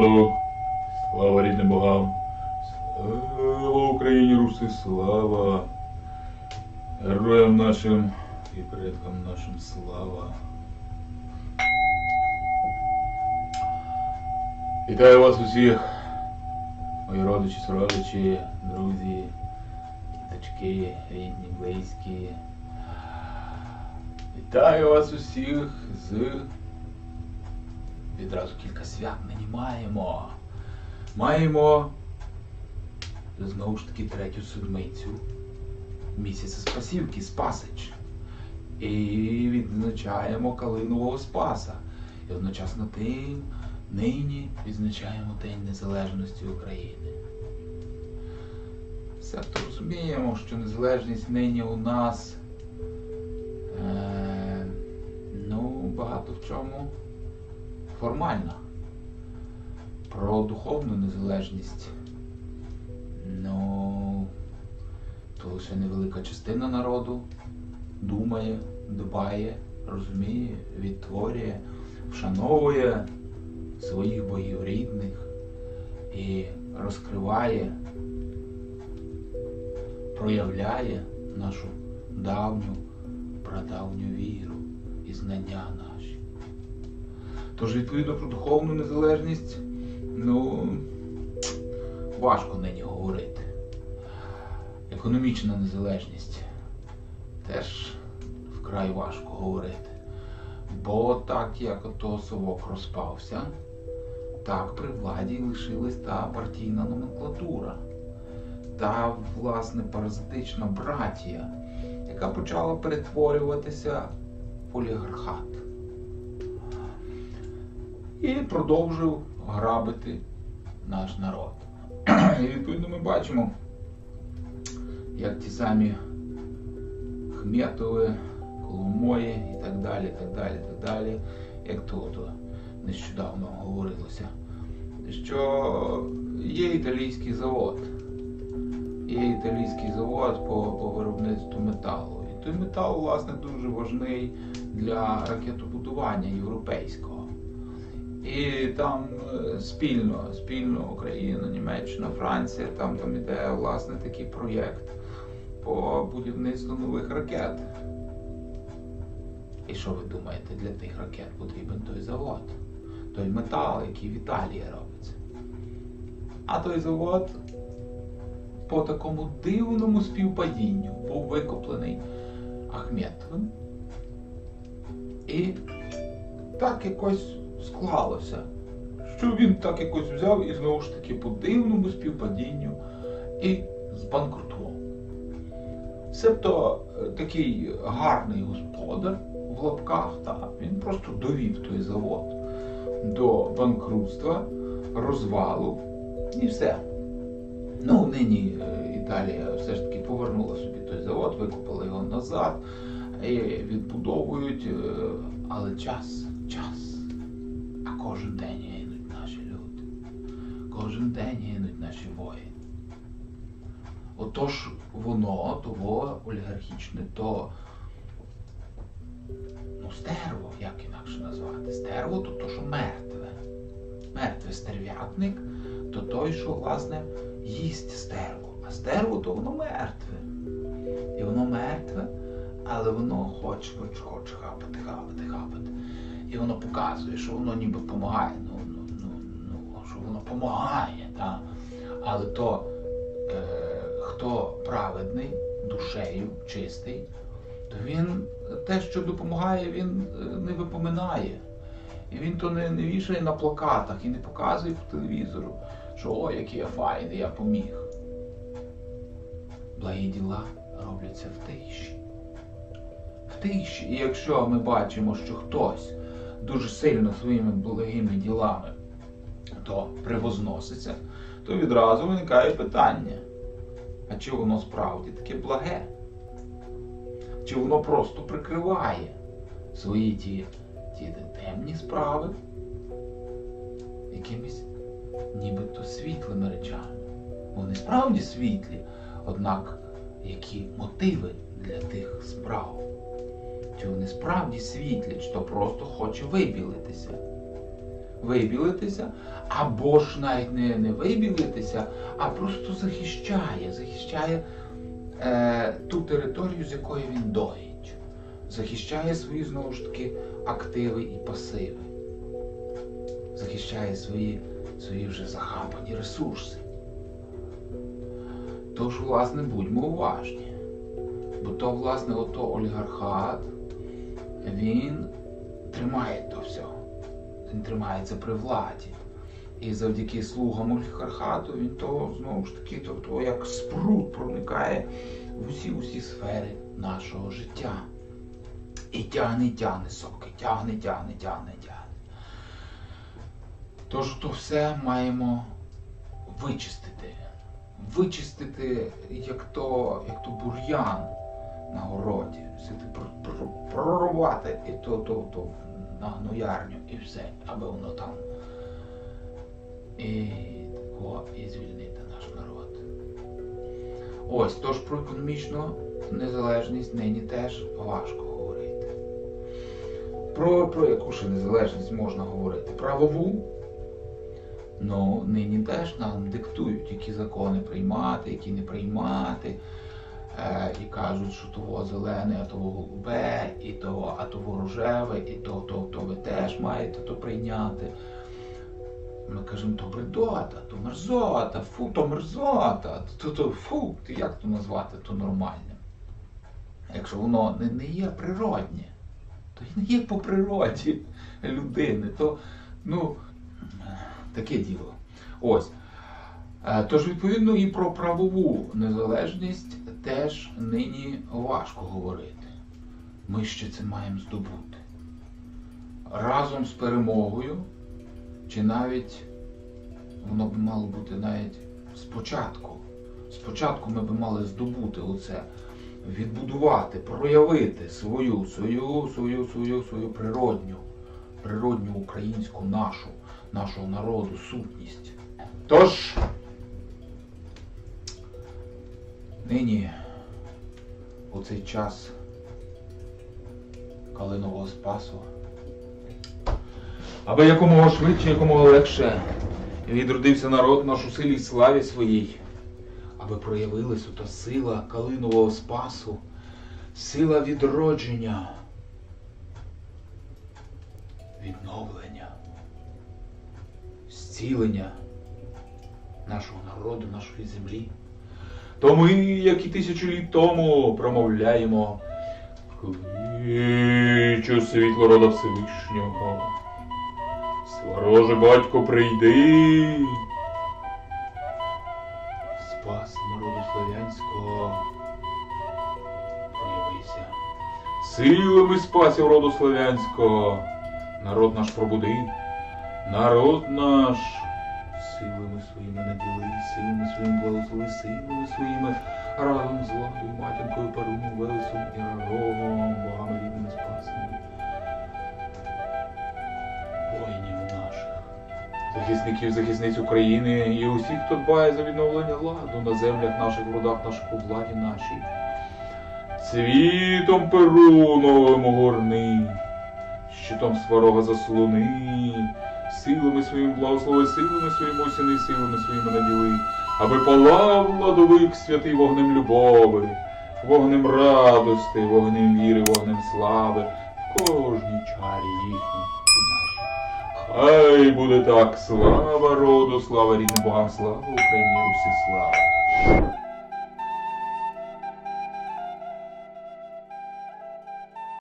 народу, слава рідним богам, слава Україні, Руси, слава героям нашим і предкам нашим слава. Вітаю вас усіх, мої родичі, сородичі, друзі, діточки, рідні, близькі. Вітаю вас усіх з відразу кілька свят нині маємо. Маємо знову ж таки третю седмицю місяця Спасівки, Спасич. І відзначаємо Калинового Спаса. І одночасно тим нині відзначаємо День Незалежності України. Себто розуміємо, що незалежність нині у нас е, ну, багато в чому формальна. Про духовну незалежність. Ну, то лише невелика частина народу думає, дбає, розуміє, відтворює, вшановує своїх богів рідних і розкриває, проявляє нашу давню, прадавню віру і знання наші. Тож, відповідно про духовну незалежність, ну, важко нині говорити. Економічна незалежність теж вкрай важко говорити. Бо так як ото совок розпався, так при владі лишилась та партійна номенклатура, та, власне, паразитична братія, яка почала перетворюватися в олігархат і продовжив грабити наш народ. І відповідно ми бачимо, як ті самі Хметови, Коломої і так далі, так далі, і так далі, як тут нещодавно говорилося, що є італійський завод. Є італійський завод по, по виробництву металу. І той метал, власне, дуже важний для ракетобудування європейського. І там е, спільно, спільно Україна, Німеччина, Франція, там там іде власне такий проєкт по будівництву нових ракет. І що ви думаєте, для тих ракет потрібен той завод, той метал, який в Італії робиться. А той завод по такому дивному співпадінню був викоплений Ахметовим. І так якось склалося, що він так якось взяв і знову ж таки по дивному співпадінню і збанкрутував. Себто е, такий гарний господар в лапках, та, він просто довів той завод до банкрутства, розвалу і все. Ну, нині е, Італія все ж таки повернула собі той завод, викупила його назад, і відбудовують, е, але час, час. А кожен день гинуть наші люди. Кожен день гинуть наші воїни. Отож воно, того олігархічне, то ну, стерво, як інакше назвати. Стерво то то, що мертве. Мертвий стерв'ятник то той, що, власне, їсть стерво. А стерво то воно мертве. І воно мертве, але воно хоче, хоче, хоче хапати, хапати, хапати. І воно показує, що воно ніби допомагає. Ну, ну, ну, ну, що воно допомагає? Але то е, хто праведний, душею, чистий, то він те, що допомагає, він е, не випоминає. І він то не, не вішає на плакатах і не показує по телевізору, що о, який я файний, я поміг. Благі діла робляться в тиші. В тиші. І якщо ми бачимо, що хтось дуже сильно своїми благими ділами то превозноситься, то відразу виникає питання. А чи воно справді таке благе? Чи воно просто прикриває свої ті, ті темні справи якимись нібито світлими речами? Вони справді світлі, однак які мотиви для тих справ? Чи вони справді світлі, то просто хоче вибілитися? вибілитися, або ж навіть не, не вибілитися, а просто захищає, захищає е, ту територію, з якої він доїть. Захищає свої знову ж таки активи і пасиви. Захищає свої, свої вже захапані ресурси. Тож, власне, будьмо уважні. Бо то, власне, ото олігархат, він тримає то все. Він тримається при владі. І завдяки слугам олігархату він то знову ж таки, то, то як спрут проникає в усі усі сфери нашого життя. І тягне, тягне соки, тягне, тягне, тягне, тягне. Тож то все маємо вичистити. Вичистити, як то, як то бур'ян на городі. Сити пр- пр- прорвати і то, то, то на гноярню і все, аби воно там. І, о, і звільнити наш народ. Ось, тож про економічну незалежність нині теж важко говорити. Про, про яку ще незалежність можна говорити? Правову. Ну, нині теж нам диктують, які закони приймати, які не приймати. Е, і кажуть, що того зелене, а того голубе, і того, а того рожеве, і то, то, то ви теж маєте то прийняти. Ми кажемо, то бредота, то мерзота, фу, то мерзота, то, то фу, як то назвати то нормальним? Якщо воно не, не є природнє, то й не є по природі людини, то ну, таке діло. Ось. Е, Тож, відповідно, і про правову незалежність теж нині важко говорити. Ми ще це маємо здобути. Разом з перемогою, чи навіть воно б мало бути навіть спочатку. Спочатку ми б мали здобути оце, відбудувати, проявити свою, свою, свою, свою, свою природню, природню українську нашу, нашого народу, сутність. Тож, нині, у цей час Калинового Спасу, аби якомога швидше, якомога легше відродився народ наш у силі й славі своїй, аби проявилась ота сила Калинового Спасу, сила відродження, відновлення, зцілення нашого народу, нашої землі. То ми, як і тисячу літ тому, промовляємо Кличу світло рода Всевишнього. Свороже батько прийди. Спас народу славянського. Проявися. Силами спасів роду славянського. Народ наш пробуди. Народ наш силами своїми наділи, силами своїми благослови, силами своїми разом з владою, матінкою, парумом, велесом і рогом, богами рідними спасами. Воїнів наших, захисників, захисниць України і усіх, хто дбає за відновлення ладу на землях наших, в родах наших, у владі нашій. Цвітом перуновим огорни, щитом сварога заслони, силами своїм благослови, силами своїм осяни, силами своїми наділи, аби палав владовик святий вогнем любови, вогнем радости, вогнем віри, вогнем слави, в кожній чарі їхній і нашій. Хай буде так, слава роду, слава рідним богам, слава Україні, Русі, слава.